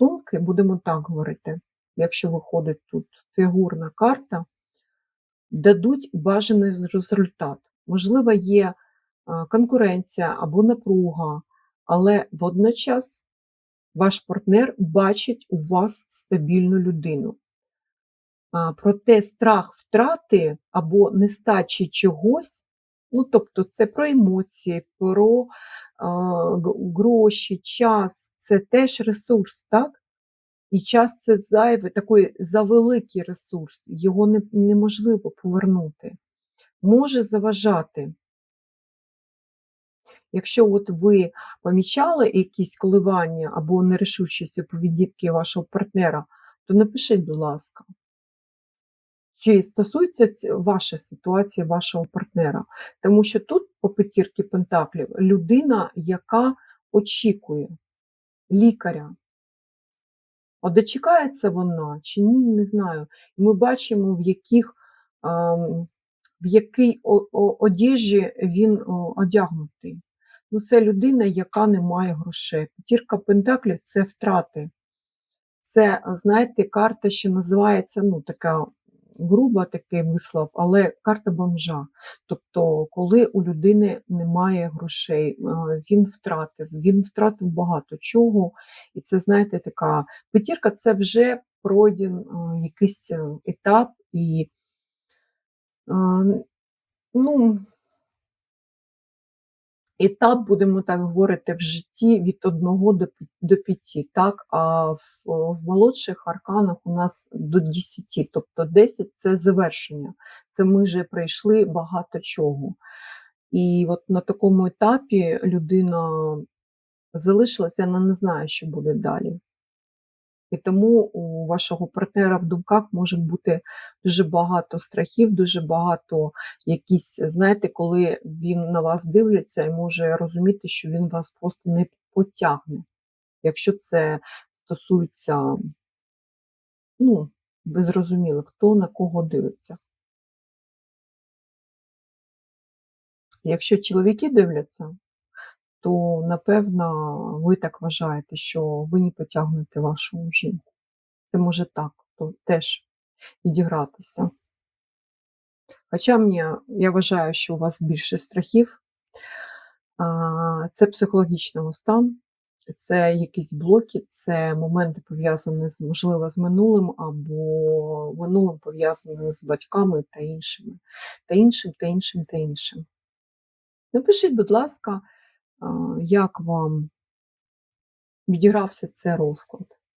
стосунки, будемо так говорити, якщо виходить тут фігурна карта, дадуть бажаний результат. Можливо, є конкуренція або напруга, але водночас ваш партнер бачить у вас стабільну людину. Проте страх втрати або нестачі чогось, ну тобто це про емоції, про гроші, час це теж ресурс, так? І час це зайвий, такий завеликий ресурс, його не, неможливо повернути. Може заважати. Якщо от ви помічали якісь коливання або нерішучість у поведінки вашого партнера, то напишіть, будь ласка, чи стосується ваша ситуація вашого партнера. Тому що тут, по п'ятірки Пентаклів, людина, яка очікує лікаря. А дочекається вона чи ні, не знаю. Ми бачимо, в яких, в якій одежі він одягнутий. Ну, Це людина, яка не має грошей. П'ятірка Пентаклів це втрати. Це, знаєте, карта, що називається, ну, така груба такий вислов, але карта бомжа. Тобто, коли у людини немає грошей, він втратив, він втратив багато чого. І це, знаєте, така п'ятірка це вже пройден якийсь е, етап і ну, етап, будемо так говорити, в житті від 1 до 5, так? а в, в молодших арканах у нас до 10, тобто 10 це завершення. Це ми вже пройшли багато чого. І от на такому етапі людина залишилася, вона не знає, що буде далі. І тому у вашого партнера в думках може бути дуже багато страхів, дуже багато якісь, знаєте, коли він на вас дивиться і може розуміти, що він вас просто не потягне. Якщо це стосується, ну, безрозуміло, хто на кого дивиться. Якщо чоловіки дивляться, то напевно ви так вважаєте, що ви не потягнете вашу жінку. Це може так, то теж відігратися. Хоча мені, я вважаю, що у вас більше страхів, це психологічного стану, це якісь блоки, це моменти пов'язані з, можливо, з минулим, або минулим пов'язаними з батьками та іншими, та іншим, та іншим, та іншим. Напишіть, будь ласка, як вам відігрався цей розклад.